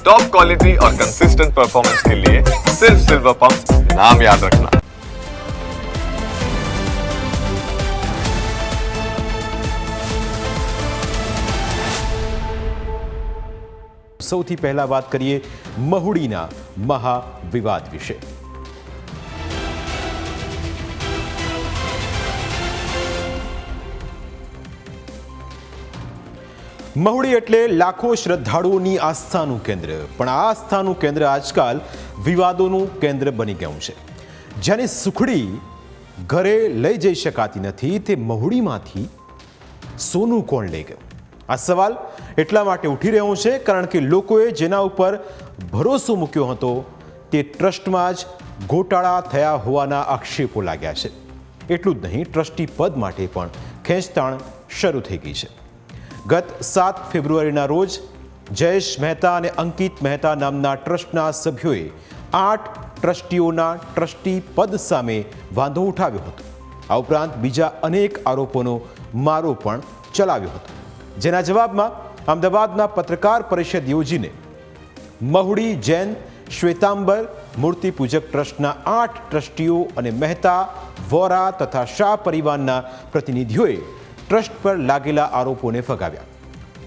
Top quality और consistent performance के लिए सिर्फ सिल्वर पंप नाम याद रखना સૌથી પહેલા વાત કરીએ મહુડીના મહાવિવાદ વિશે મહુડી એટલે લાખો શ્રદ્ધાળુઓની આસ્થાનું કેન્દ્ર. પણ આ આસ્થાનું કેન્દ્ર આજકાલ વિવાદોનું કેન્દ્ર બની ગયું છે. જેની સુખડી ઘરે લઈ જઈ શકાતી નથી, તે મહુડીમાંથી સોનું કોણ લઈ ગયું? આ સવાલ એટલા માટે ઉઠી રહ્યો છે કારણ કે લોકોએ જેના ઉપર ભરોસો મૂક્યો હતો, તે ટ્રસ્ટમાં જ ગોટાળા થયા હોવાના આક્ષેપો લાગ્યા છે. એટલું જ નહીં, ટ્રસ્ટી પદ માટે પણ ખેંચતાણ શરૂ થઈ ગઈ છે. ગત સાત ફેબ્રુઆરીના રોજ જયેશ મહેતા અને અંકિત મહેતા નામના ટ્રસ્ટના સભ્યોએ આઠ ટ્રસ્ટીઓના ટ્રસ્ટી પદ સામે વાંધો ઉઠાવ્યો હતો. આ ઉપરાંત બીજા અનેક આરોપોનો મારો પણ ચલાવ્યો હતો. જેના જવાબમાં અમદાવાદના પત્રકાર પરિષદ યોજીને મહુડી જૈન, શ્વેતાંબર, મૂર્તિ પૂજક ટ્રસ્ટના આઠ ટ્રસ્ટીઓ અને મહેતા, વોરા તથા શાહ પરિવારના પ્રતિનિધિઓએ ટ્રસ્ટ પર લાગેલા આરોપોને ફગાવ્યા.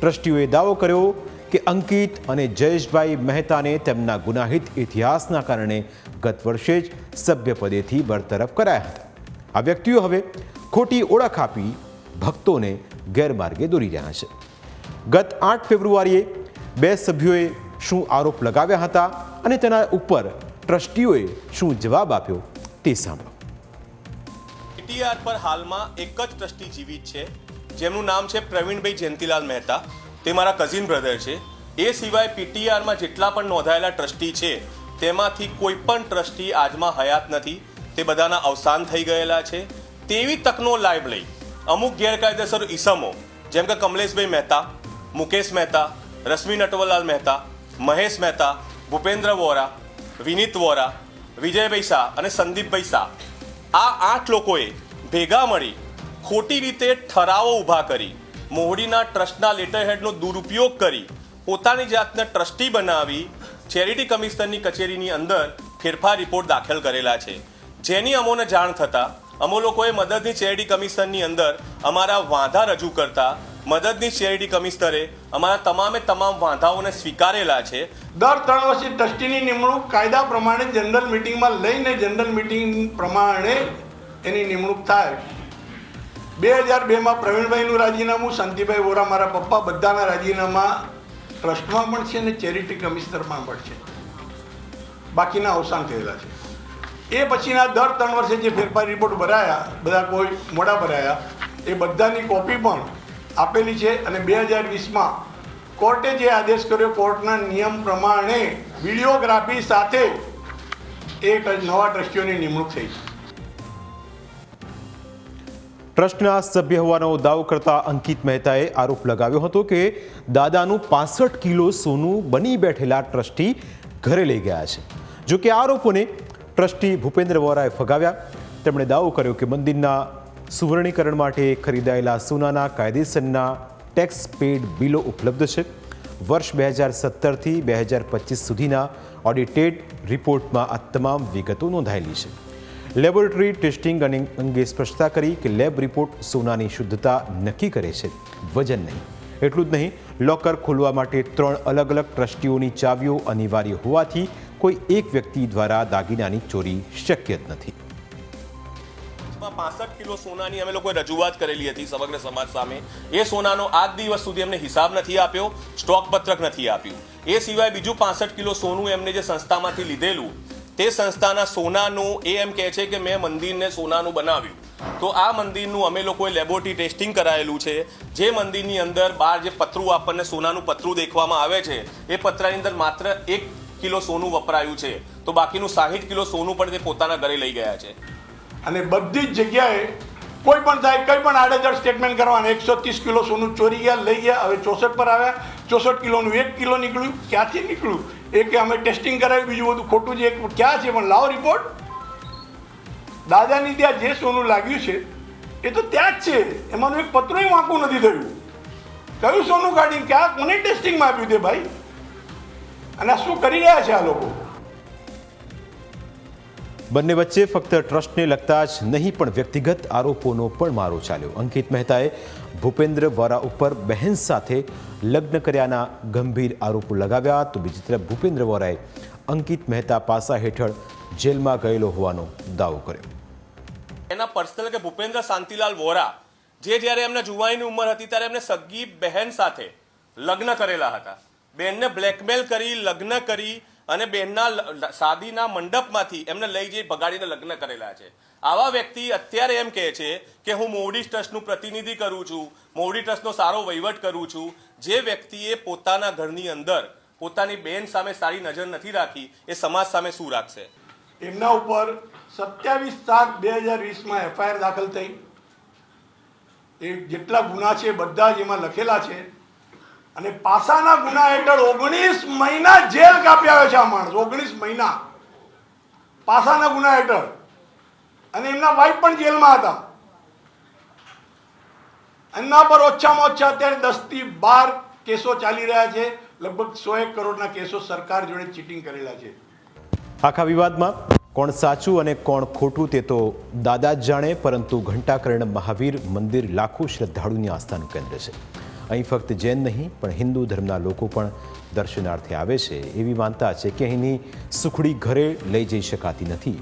ટ્રસ્ટીઓએ દાવો કર્યો કે અંકિત અને જયેશભાઈ મહેતાને તેમના ગુનાહિત ઇતિહાસના કારણે ગત વર્ષે જ સભ્યપદેથી બરતરફ કરાયા હતા. આ વ્યક્તિઓ હવે ખોટી ઓળખ આપી ભક્તોને ગેરમાર્ગે દોરી રહ્યા છે. ગત આઠ ફેબ્રુઆરીએ બે સભ્યોએ શું આરોપ લગાવ્યા હતા અને તેના ઉપર ટ્રસ્ટીઓએ શું જવાબ આપ્યો તે સાંભળો. પીટીઆર પર હાલમાં એક જ ટ્રસ્ટી જીવિત છે. જેમનું નામ છે પ્રવીણભાઈ જયંતિલાલ મહેતા. તે મારા કઝિન બ્રધર છે. એ સિવાય પીટીઆરમાં જેટલા પણ નોંધાયેલા ટ્રસ્ટી છે, તેમાંથી કોઈ પણ ટ્રસ્ટી આજમાં હયાત નથી. તે બધાના અવસાન થઈ ગયેલા છે. તેવી તકનો લાભ લઈ અમુક ગેરકાયદેસર ઈસમો, જેમ કે કમલેશભાઈ મહેતા, મુકેશ મહેતા, રશ્મિ નટવરલાલ મહેતા, મહેશ મહેતા, ભૂપેન્દ્ર વોરા, વિનીત વોરા, વિજયભાઈ શાહ અને સંદીપભાઈ શાહ. આ આઠ લોકોએ ભેગા મળી ખોટી રીતે ઠરાવો ઊભા કરી, મોહડીના ટ્રસ્ટના લેટરહેડનો દુરુપયોગ કરી, પોતાની જાતને ટ્રસ્ટી બનાવી ચેરિટી કમિશનરની કચેરીની અંદર ફેરફાર રિપોર્ટ દાખલ કરેલા છે. જેની અમોને જાણ થતાં અમો લોકોએ મદદની ચેરિટી કમિશનની અંદર અમારા વાંધા રજૂ કરતા મદદની ચેરિટી કમિશનરે અમારા તમામે તમામ વાંધાઓને સ્વીકારેલા છે. દર ત્રણ વર્ષે ટ્રસ્ટીની નિમણૂક કાયદા પ્રમાણે જનરલ મિટિંગમાં લઈને જનરલ મિટિંગ પ્રમાણે એની નિમણૂક થાય બે હજાર બેમાં પ્રવીણભાઈનું રાજીનામું શાંતિભાઈ વોરા મારા પપ્પા બધાના રાજીનામા ટ્રસ્ટમાં પણ છે અને ચેરિટી કમિશનરમાં પણ છે બાકીના અવસાન થયેલા છે. એ પછીના દર ત્રણ વર્ષે જે ફેરફાર રિપોર્ટ ભરાયા, બધા કોઈ મોડા ભરાયા, એ બધાની કોપી પણ આપેલી છે અને બે હજાર વીસમાં કોર્ટે જે આદેશ કર્યો, કોર્ટના નિયમ પ્રમાણે વિડીયોગ્રાફી સાથે એક નવા ટ્રસ્ટીઓની નિમણૂક થઈ છે. ટ્રસ્ટના સભ્ય હોવાનો દાવો કરતા અંકિત મહેતાએ આરોપ લગાવ્યો હતો કે દાદાનું પાસઠ કિલો સોનું બની બેઠેલા ટ્રસ્ટી ઘરે લઈ ગયા છે. જો કે આરોપોને ટ્રસ્ટી ભૂપેન્દ્ર વોરાએ ફગાવ્યા. તેમણે દાવો કર્યો કે મંદિરના સુવર્ણીકરણ માટે ખરીદાયેલા સોનાના કાયદેસરના ટેક્સ પેડ બિલો ઉપલબ્ધ છે. વર્ષ બે હજાર સત્તરથી બે હજાર પચીસ સુધીના ઓડિટેડ રિપોર્ટમાં આ તમામ વિગતો નોંધાયેલી છે. લેબોરેટરી ટેસ્ટિંગ અને અંગે સ્પષ્ટતા કરી કે લેબ રિપોર્ટ સોનાની શુદ્ધતા નક્કી કરે છે. વજન નહીં. એટલું જ નહીં, લોકર ખોલવા માટે ત્રણ અલગ અલગ ટ્રસ્ટીઓની ચાવીઓ અનિવાર્ય હોવાથી કોઈ એક વ્યક્તિ દ્વારા દાગીનાની ચોરી શક્ય જ નથી. પાસઠ કિલો સોનાની અમે લોકોએ રજૂઆત કરેલી હતી સમગ્ર સમાજ સામે. એ સોનાનો આજ દિવસ સુધી એમને હિસાબ નથી આપ્યો, સ્ટોક પત્રક નથી આપ્યું. એ સિવાય બીજું પાસઠ કિલો સોનું એમને જે સંસ્થામાંથી લીધેલું તે સંસ્થાના સોનાનું, એ એમ કહે છે કે મેં મંદિરને સોનાનું બનાવ્યું. તો આ મંદિરનું અમે લોકોએ લેબોરેટરી ટેસ્ટિંગ કરાયેલું છે. જે મંદિરની અંદર બહાર જે પતરું આપણને સોનાનું પતરું દેખવામાં આવે છે, એ પતરાની અંદર માત્ર એક કિલો સોનું વપરાયું છે. તો બાકીનું સાહીઠ કિલો સોનું પણ તે પોતાના ઘરે લઈ ગયા છે. અને બધી જ જગ્યાએ કોઈ પણ થાય કંઈ પણ આડેધડ સ્ટેટમેન્ટ કરવાના, એકસો ત્રીસ કિલો સોનું ચોરી ગયા, લઈ ગયા, હવે ચોસઠ પર આવ્યા, ચોસઠ કિલોનું એક કિલો નીકળ્યું, ક્યાંથી નીકળ્યું? એ કે અમે ટેસ્ટિંગ કરાવ્યું બીજું બધું ખોટું એક ક્યાં છે પણ લાવો રિપોર્ટ દાદાની ત્યાં જે સોનું લાગ્યું છે, એ તો ત્યાં જ છે. એમાંનું એક પત્રોય વાંકું નથી થયું. કયું સોનું કાઢીને? ક્યાં કોને ટેસ્ટિંગમાં આપ્યું તે ભાઈ? અને શું કરી રહ્યા છે આ લોકો? બંને વચ્ચે ફક્ત ટ્રસ્ટને લગતા જ નહીં, પણ વ્યક્તિગત આરોપોનો પણ મારો ચાલ્યો. અંકિત મહેતાએ ભૂપેન્દ્ર વોરા ઉપર બહેન સાથે લગ્ન કર્યાના ગંભીર આરોપો લગાવ્યા તો બીજી તરફ ભૂપેન્દ્ર વોરાએ અંકિત મહેતા પાસા હેઠળ જેલમાં ગયેલો હોવાનો દાવો કર્યો. એના પર્સનલ કે ભૂપેન્દ્ર શાંતિલાલ વોરા, જે જ્યારે એમને જુવાનીની ઉંમર હતી ત્યારે એમને સગી બહેન સાથે લગ્ન કરેલા હતા. બહેનને બ્લેકમેલ કરી, લગ્ન કરી અને બહેનના શાદીના મંડપમાંથી એમને લઈ જઈ ભગાડીને લગ્ન કરેલા છે. આવા વ્યક્તિ અત્યારે એમ કહે છે કે હું મોવડી ટ્રસ્ટનું પ્રતિનિધિ કરું છું, મોવડી ટ્રસ્ટનો સારો વહીવટ કરું છું. જે વ્યક્તિએ પોતાના ઘરની અંદર પોતાની બેન સામે સારી નજર નથી રાખી, એ સમાજ સામે શું રાખશે? એમના ઉપર સત્યાવીસ સાત બે હજાર વીસમાં એફઆઈઆર દાખલ થઈ. એ જેટલા ગુના છે બધા જ એમાં લખેલા છે. અને પાસાના ગુના હેઠળ ઓગણીસ મહિના જેલ કાપી આવ્યો છે આ માણસ, ઓગણીસ મહિના. પાસાના ગુના હેઠળ. અને એમના વાઈફ પણ જેલમાં હતા. એમના પર ઓછામાં ઓછા અત્યારે દસથી બાર કેસો ચાલી રહ્યા છે. લગભગ સો એક કરોડના કેસો સરકાર જોડે ચીટિંગ કરેલા છે. આખા વિવાદમાં કોણ સાચું અને કોણ ખોટું તે તો દાદા જ જાણે, પરંતુ ઘંટાકર્ણ મહાવીર મંદિર લાખો શ્રદ્ધાળુની આસ્થાનું કેન્દ્ર છે. અહીં ફક્ત જૈન નહીં, પણ હિન્દુ ધર્મના લોકો પણ દર્શનાર્થે આવે છે. એવી માનતા છે કે અહીંની સુખડી ઘરે લઈ જઈ શકાતી નથી.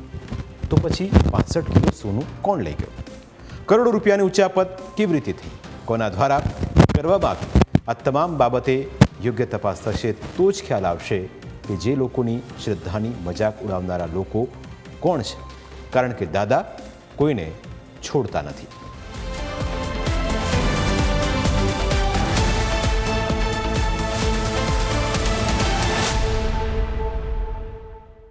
તો પછી પાસઠ કિલો સોનું કોણ લઈ ગયો? કરોડો રૂપિયાની ઉચ્ચાપત કેવી રીતે થઈ? કોના દ્વારા કરવામાં આવી આ તમામ બાબતે યોગ્ય તપાસ થશે તો જ ખ્યાલ આવશે કે જે લોકોની શ્રદ્ધાની મજાક ઉડાવનારા લોકો કોણ છે? કારણ કે દાદા કોઈને છોડતા નથી.